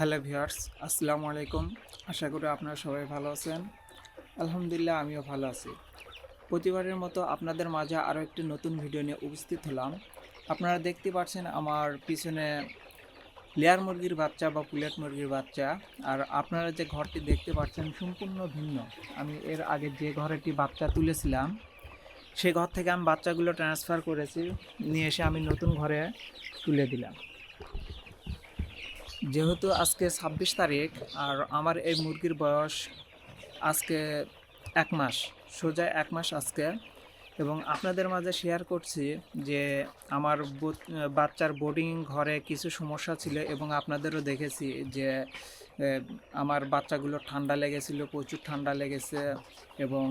Hello viewers, আসসালামু আলাইকুম। আশা করি আপনারা সবাই ভালো আছেন। আলহামদুলিল্লাহ, আমিও ভালো আছি। প্রতিবারের মতো আপনাদের মাঝে আরও একটি নতুন ভিডিও নিয়ে উপস্থিত হলাম। আপনারা দেখতে পাচ্ছেন আমার পিছনে লেয়ার মুরগির বাচ্চা বা পুলেট মুরগির বাচ্চা। আর আপনারা যে ঘরটি দেখতে পাচ্ছেন সম্পূর্ণ ভিন্ন। আমি এর আগে যে ঘরেটি বাচ্চা তুলেছিলাম, সে ঘর থেকে আমি বাচ্চাগুলো ট্রান্সফার করেছি। নিয়ে এসে আমি নতুন ঘরে তুলে দিলাম। যেহেতু আজকে ছাব্বিশ তারিখ আর আমার এই মুরগির বয়স আজকে এক মাস, সোজা এক মাস আজকে এবং আপনাদের মাঝে শেয়ার করছি যে আমার বাচ্চার বোর্ডিং ঘরে কিছু সমস্যা ছিল এবং আপনাদেরও দেখেছি যে আমার বাচ্চাগুলো ঠান্ডা লেগেছিল, প্রচুর ঠান্ডা লেগেছে এবং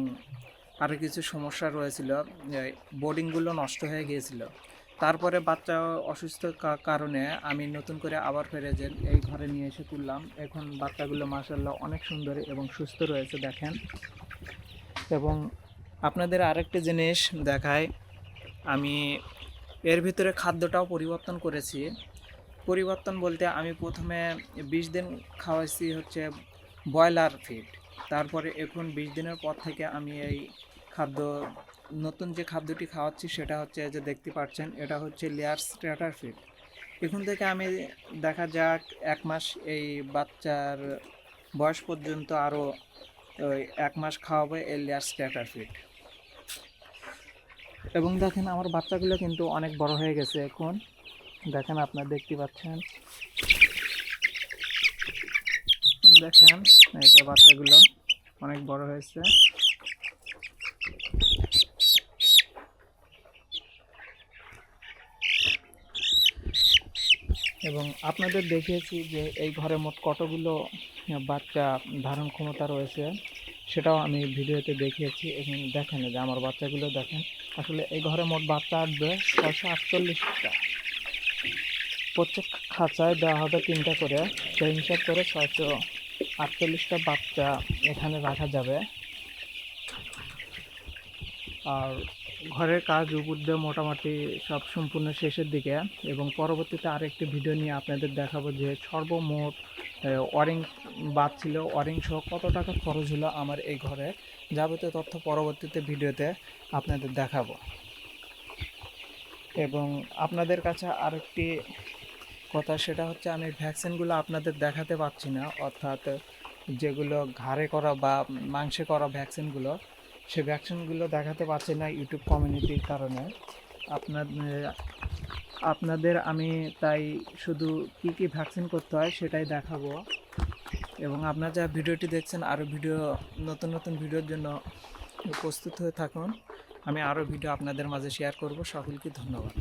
আরও কিছু সমস্যা রয়েছিল বোর্ডিংগুলো নষ্ট হয়ে গিয়েছিল। তারপরে বাচ্চা অসুস্থ কারণে আমি নতুন করে আবার ফিরে যে এই ঘরে নিয়ে এসে তুললাম। এখন বাচ্চাগুলো মাসাল্লাহ অনেক সুন্দর এবং সুস্থ রয়েছে, দেখেন। এবং আপনাদের আরেকটি জিনিস দেখায় আমি এর ভিতরে খাদ্যটাও পরিবর্তন করেছি। পরিবর্তন বলতে আমি প্রথমে বিশ দিন খাওয়াইছি হচ্ছে ব্রয়লার ফিড তারপরে এখন বিশ দিনের পর থেকে আমি এই খাদ্য, নতুন যে খাদ্যটি খাওয়াচ্ছি সেটা হচ্ছে যে দেখতে পাচ্ছেন, এটা হচ্ছে লেয়ার স্ট্র্যাটার ফিড। এখন থেকে আমি দেখা যাক এক মাস এই বাচ্চার বয়স পর্যন্ত আরও এক মাস খাওয়াবে এই লেয়ার স্ট্র্যাটার ফিড। এবং দেখেন আমার বাচ্চাগুলো কিন্তু অনেক বড় হয়ে গেছে এখন। দেখেন আপনারা দেখতে পাচ্ছেন। দেখেন এই যে বাচ্চাগুলো অনেক বড় হয়েছে। এবং আপনাদের দেখিয়েছি যে এই ঘরে মোট কতগুলো বাচ্চা ধারণ ক্ষমতা রয়েছে, সেটাও আমি ভিডিওতে দেখিয়েছি এবং দেখেন যে আমার বাচ্চাগুলো দেখেন। আসলে এই ঘরে মোট বাচ্চা আসবে ছয়শো আটচল্লিশটা। প্রত্যেক খাঁচায় দেওয়া হবে তিনটা করে। সেই হিসাব করে ছয়শো আটচল্লিশটা বাচ্চা এখানে রাখা যাবে। আর ঘরের কাজ উপর মোটামুটি সব সম্পূর্ণ শেষের দিকে। এবং পরবর্তীতে আরেকটি ভিডিও নিয়ে আপনাদের দেখাবো যে সর্বমোট ওয়ারিং বাদ ছিল, ওয়ারিং সহ কত টাকা খরচ হলো আমার এই ঘরে, যাবতীয় তথ্য পরবর্তীতে ভিডিওতে আপনাদের দেখাবো। এবং আপনাদের কাছে আরেকটি কথা, সেটা হচ্ছে আমি ভ্যাকসিনগুলো আপনাদের দেখাতে পারছি না, অর্থাৎ যেগুলো ঘাড়ে করা বা মাংসে করা ভ্যাকসিনগুলো সে ভ্যাকসিনগুলো দেখাতে পারছি না ইউটিউব কমিউনিটির কারণে। আপনাদের আপনাদের আমি তাই শুধু কি কি ভ্যাকসিন করতে হয় সেটাই দেখাবো। এবং আপনারা যা ভিডিওটি দেখছেন আরও ভিডিও, নতুন নতুন ভিডিওর জন্য প্রস্তুত হয়ে থাকুন। আমি আরও ভিডিও আপনাদের মাঝে শেয়ার করব। সকলকে ধন্যবাদ।